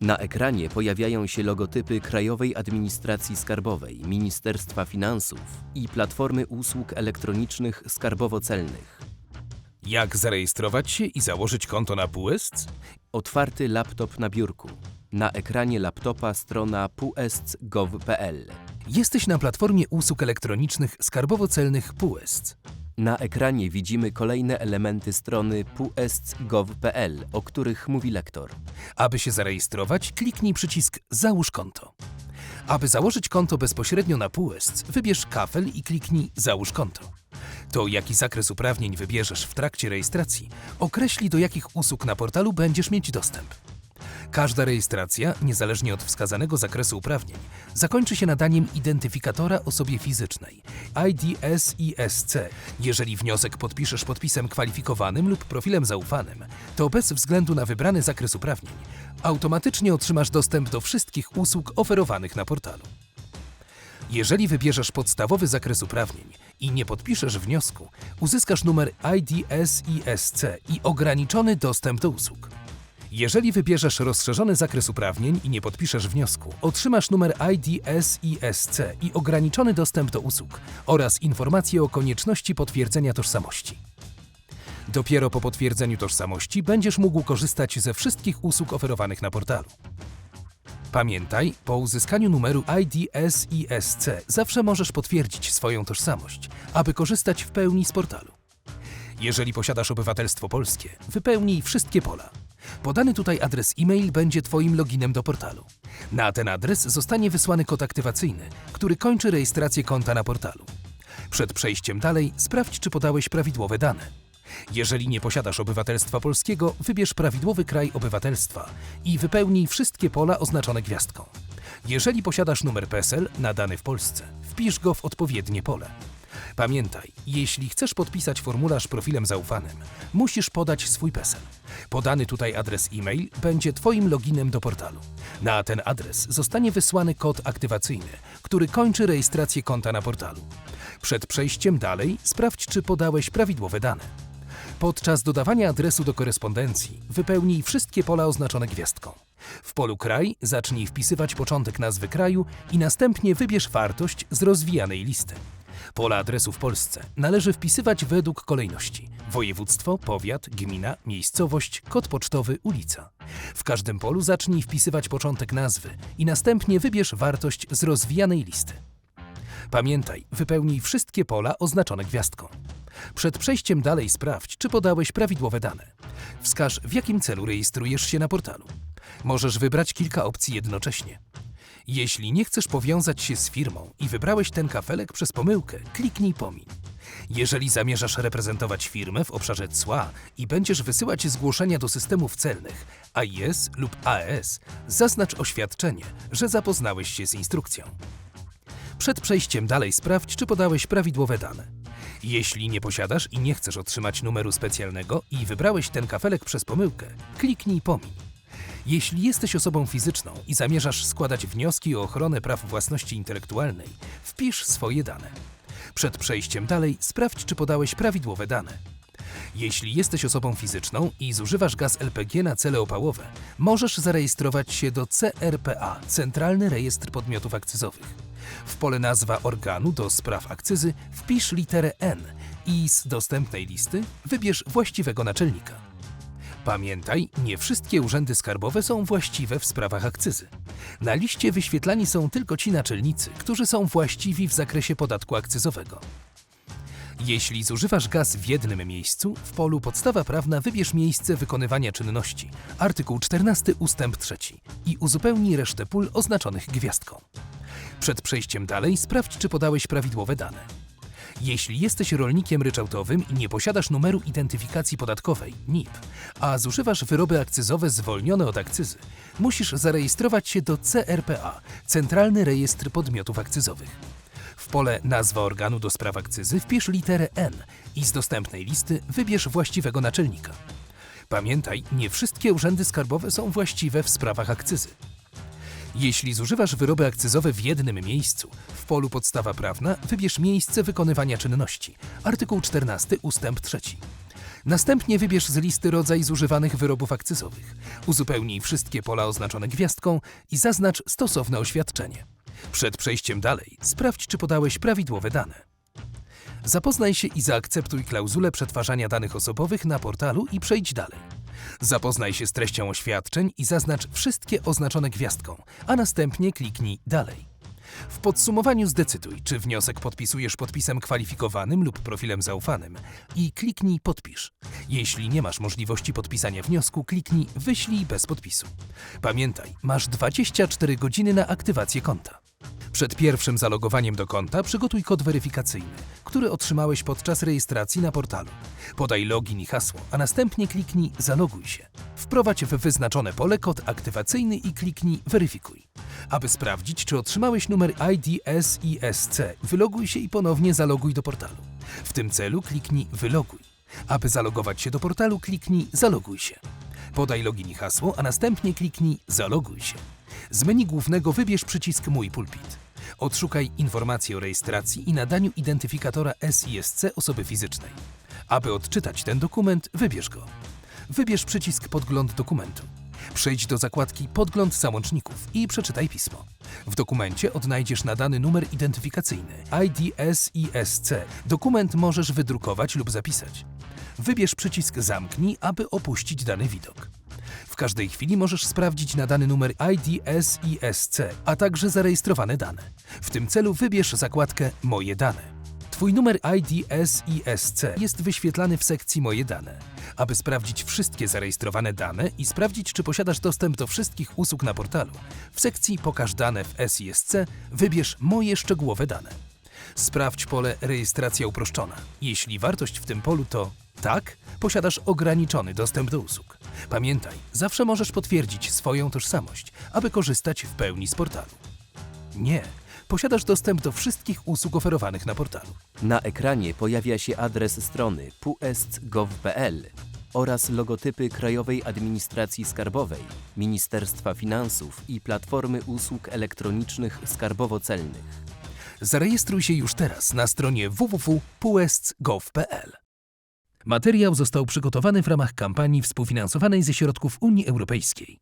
Na ekranie pojawiają się logotypy Krajowej Administracji Skarbowej, Ministerstwa Finansów i Platformy Usług Elektronicznych Skarbowo-Celnych. Jak zarejestrować się i założyć konto na PUESC? Otwarty laptop na biurku. Na ekranie laptopa strona puesc.gov.pl. Jesteś na platformie usług elektronicznych skarbowo-celnych PUESC. Na ekranie widzimy kolejne elementy strony puesc.gov.pl, o których mówi lektor. Aby się zarejestrować, kliknij przycisk Załóż konto. Aby założyć konto bezpośrednio na PUESC, wybierz kafel i kliknij Załóż konto. To, jaki zakres uprawnień wybierzesz w trakcie rejestracji, określi do jakich usług na portalu będziesz mieć dostęp. Każda rejestracja, niezależnie od wskazanego zakresu uprawnień, zakończy się nadaniem identyfikatora osobie fizycznej IDS-ISC. Jeżeli wniosek podpiszesz podpisem kwalifikowanym lub profilem zaufanym, to bez względu na wybrany zakres uprawnień, automatycznie otrzymasz dostęp do wszystkich usług oferowanych na portalu. Jeżeli wybierzesz podstawowy zakres uprawnień i nie podpiszesz wniosku, uzyskasz numer IDS-ISC i ograniczony dostęp do usług. Jeżeli wybierzesz rozszerzony zakres uprawnień i nie podpiszesz wniosku, otrzymasz numer IDS-ISC i ograniczony dostęp do usług oraz informacje o konieczności potwierdzenia tożsamości. Dopiero po potwierdzeniu tożsamości będziesz mógł korzystać ze wszystkich usług oferowanych na portalu. Pamiętaj, po uzyskaniu numeru IDS-ISC zawsze możesz potwierdzić swoją tożsamość, aby korzystać w pełni z portalu. Jeżeli posiadasz obywatelstwo polskie, wypełnij wszystkie pola. Podany tutaj adres e-mail będzie Twoim loginem do portalu. Na ten adres zostanie wysłany kod aktywacyjny, który kończy rejestrację konta na portalu. Przed przejściem dalej sprawdź, czy podałeś prawidłowe dane. Jeżeli nie posiadasz obywatelstwa polskiego, wybierz prawidłowy kraj obywatelstwa i wypełnij wszystkie pola oznaczone gwiazdką. Jeżeli posiadasz numer PESEL nadany w Polsce, wpisz go w odpowiednie pole. Pamiętaj, jeśli chcesz podpisać formularz profilem zaufanym, musisz podać swój PESEL. Podany tutaj adres e-mail będzie Twoim loginem do portalu. Na ten adres zostanie wysłany kod aktywacyjny, który kończy rejestrację konta na portalu. Przed przejściem dalej sprawdź, czy podałeś prawidłowe dane. Podczas dodawania adresu do korespondencji wypełnij wszystkie pola oznaczone gwiazdką. W polu kraj zacznij wpisywać początek nazwy kraju i następnie wybierz wartość z rozwijanej listy. Pola adresu w Polsce należy wpisywać według kolejności: województwo, powiat, gmina, miejscowość, kod pocztowy, ulica. W każdym polu zacznij wpisywać początek nazwy i następnie wybierz wartość z rozwijanej listy. Pamiętaj, wypełnij wszystkie pola oznaczone gwiazdką. Przed przejściem dalej sprawdź, czy podałeś prawidłowe dane. Wskaż, w jakim celu rejestrujesz się na portalu. Możesz wybrać kilka opcji jednocześnie. Jeśli nie chcesz powiązać się z firmą i wybrałeś ten kafelek przez pomyłkę, kliknij pomiń. Jeżeli zamierzasz reprezentować firmę w obszarze cła i będziesz wysyłać zgłoszenia do systemów celnych AIS lub AES, zaznacz oświadczenie, że zapoznałeś się z instrukcją. Przed przejściem dalej sprawdź, czy podałeś prawidłowe dane. Jeśli nie posiadasz i nie chcesz otrzymać numeru specjalnego i wybrałeś ten kafelek przez pomyłkę, kliknij pomiń. Jeśli jesteś osobą fizyczną i zamierzasz składać wnioski o ochronę praw własności intelektualnej, wpisz swoje dane. Przed przejściem dalej sprawdź, czy podałeś prawidłowe dane. Jeśli jesteś osobą fizyczną i zużywasz gaz LPG na cele opałowe, możesz zarejestrować się do CRPA Centralny Rejestr Podmiotów Akcyzowych. W pole nazwa organu do spraw akcyzy wpisz literę N i z dostępnej listy wybierz właściwego naczelnika. Pamiętaj, nie wszystkie urzędy skarbowe są właściwe w sprawach akcyzy. Na liście wyświetlani są tylko ci naczelnicy, którzy są właściwi w zakresie podatku akcyzowego. Jeśli zużywasz gaz w jednym miejscu, w polu podstawa prawna wybierz miejsce wykonywania czynności, artykuł 14 ustęp 3 i uzupełnij resztę pól oznaczonych gwiazdką. Przed przejściem dalej sprawdź, czy podałeś prawidłowe dane. Jeśli jesteś rolnikiem ryczałtowym i nie posiadasz numeru identyfikacji podatkowej NIP, a zużywasz wyroby akcyzowe zwolnione od akcyzy, musisz zarejestrować się do CRPA Centralny Rejestr Podmiotów Akcyzowych. W pole nazwa organu do spraw akcyzy wpisz literę N i z dostępnej listy wybierz właściwego naczelnika. Pamiętaj, nie wszystkie urzędy skarbowe są właściwe w sprawach akcyzy. Jeśli zużywasz wyroby akcyzowe w jednym miejscu, w polu podstawa prawna wybierz miejsce wykonywania czynności. Artykuł 14 ustęp 3. Następnie wybierz z listy rodzaj zużywanych wyrobów akcyzowych. Uzupełnij wszystkie pola oznaczone gwiazdką i zaznacz stosowne oświadczenie. Przed przejściem dalej sprawdź, czy podałeś prawidłowe dane. Zapoznaj się i zaakceptuj klauzulę przetwarzania danych osobowych na portalu i przejdź dalej. Zapoznaj się z treścią oświadczeń i zaznacz wszystkie oznaczone gwiazdką, a następnie kliknij Dalej. W podsumowaniu zdecyduj, czy wniosek podpisujesz podpisem kwalifikowanym lub profilem zaufanym i kliknij Podpisz. Jeśli nie masz możliwości podpisania wniosku, kliknij Wyślij bez podpisu. Pamiętaj, masz 24 godziny na aktywację konta. Przed pierwszym zalogowaniem do konta przygotuj kod weryfikacyjny, który otrzymałeś podczas rejestracji na portalu. Podaj login i hasło, a następnie kliknij Zaloguj się. Wprowadź w wyznaczone pole kod aktywacyjny i kliknij Weryfikuj. Aby sprawdzić, czy otrzymałeś numer ID SISC, wyloguj się i ponownie zaloguj do portalu. W tym celu kliknij Wyloguj. Aby zalogować się do portalu, kliknij Zaloguj się. Podaj login i hasło, a następnie kliknij Zaloguj się. Z menu głównego wybierz przycisk Mój pulpit. Odszukaj informacje o rejestracji i nadaniu identyfikatora SISC osoby fizycznej. Aby odczytać ten dokument, wybierz go. Wybierz przycisk Podgląd dokumentu. Przejdź do zakładki Podgląd załączników i przeczytaj pismo. W dokumencie odnajdziesz nadany numer identyfikacyjny ID SISC. Dokument możesz wydrukować lub zapisać. Wybierz przycisk Zamknij, aby opuścić dany widok. Każdej chwili możesz sprawdzić nadany numer ID SISC, a także zarejestrowane dane. W tym celu wybierz zakładkę Moje dane. Twój numer ID SISC jest wyświetlany w sekcji Moje dane. Aby sprawdzić wszystkie zarejestrowane dane i sprawdzić, czy posiadasz dostęp do wszystkich usług na portalu, w sekcji Pokaż dane w SISC wybierz Moje szczegółowe dane. Sprawdź pole Rejestracja uproszczona. Jeśli wartość w tym polu to tak, posiadasz ograniczony dostęp do usług. Pamiętaj, zawsze możesz potwierdzić swoją tożsamość, aby korzystać w pełni z portalu. Nie, posiadasz dostęp do wszystkich usług oferowanych na portalu. Na ekranie pojawia się adres strony puest.gov.pl oraz logotypy Krajowej Administracji Skarbowej, Ministerstwa Finansów i Platformy Usług Elektronicznych Skarbowo-Celnych. Zarejestruj się już teraz na stronie www.puesc.gov.pl. Materiał został przygotowany w ramach kampanii współfinansowanej ze środków Unii Europejskiej.